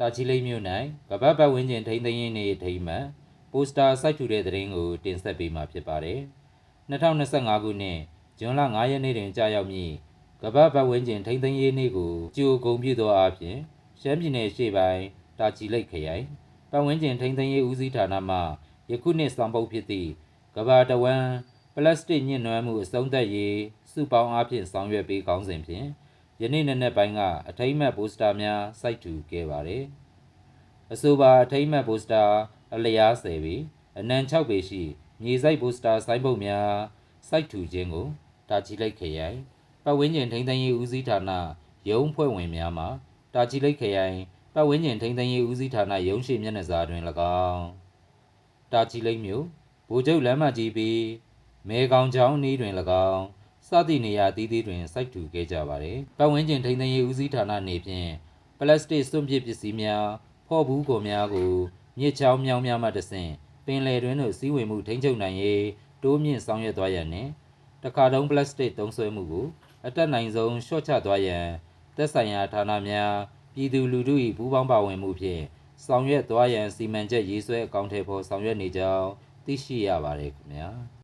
တာချီလိတ်မြို့၌ကမ္ဘာပတ်ဝန်းကျင်ထိန်းသိမ်းရေးနေ့အထိမ်းအမှတ်ပိုစတာစိုက်ထူတဲ့သတင်းကိုတင်ဆက်ပေးမှာဖြစ်ပါတယ်။2025ခုနှစ်ဇွန်လ9ရက်နေ့တွင်ကြာရောက်မည့်ကမ္ဘာပတ်ဝန်းကျင်ထိန်းသိမ်းရေးနေ့ကိုကြိုဂုဏ်ပြုသောအားဖြင့်ရှမ်းပြည်နယ်ရှေ့ပိုင်းတာချီလိတ်ခရိုင်ပတ်ဝန်းကျင်ထိန်းသိမ်းရေးဦးစီးဌာနမှယခုနှစ်ဆောင်ပုဒ်ဖြစ်သည့်ကမ္ဘာတဝန်းပလတ်စတစ်ညှစ်နွမ်းမှုအဆုံးသတ်ရေးစုပေါင်းအားဖြင့်ဆောင်ရွက်ပေးကောင်းစဉ်ဖြင့် ယနေ့နေ့နဲ့ပိုင်းကအထိမ်းအမှတ်ပိုစတာများစိုက်ထူခဲ့ပါတယ်။အဆိုပါအထိမ့်မှတ်ပိုစတာအလျား10ပေအနံ6ပေရှိမြေစိုက်ပိုစတာဆိုင်းပုတ်များစိုက်ထူခြင်းကိုတာချီလိတ်ခရိုင်ပတ်ဝန်းကျင်ထိန်းသိမ်းရေးဦးစီးဌာနရုံးဖွဲ့ဝင်များမှတာချီလိတ်ခရိုင်ပတ်ဝန်းကျင်ထိန်းသိမ်းရေးဦးစီးဌာနရုံးရှိမျက်နှာစာတွင်၎င်းတာချီလိတ်မြို့ဗိုလ်ချုပ်လမ်းမကြီးပီမဲကောင်ချောင်းအနီးတွင်၎င်း စသည့်နေရာအသီးသီးတွင်စိုက်ထူခဲ့ကြပါသည်ပတ်ဝန်းကျင်ထိန်းသိမ်းရေးဦးစီးဌာနနေဖြင့်ပလတ်စတစ်စွန့်ပစ်ပစ္စည်းများဖော့ဘူးကုန်များကိုမြစ်ချောင်းမြောင်းများမှတဆင့်ပင်လယ်တွင်သို့စီးဝင်မှုထိန်းချုပ်နိုင်ရေးတိုးမြင့်ဆောင်ရွက်သွားရန်နှင့်တစ်ခါတုံးပလတ်စတစ်သုံးစွဲမှုကိုအတက်နိုင်ဆုံးလျှော့ချသွားရန်သက်ဆိုင်ရာဌာနများပြည်သူလူထု၏ပူးပေါင်းပါဝင်မှုဖြင့်ဆောင်ရွက်သွားရန်စီမံချက်ရေးဆွဲအကောင့်ထဲပေါ်ဆောင်ရွက်နေကြောင်းသိရှိရပါတယ်ခင်ဗျာ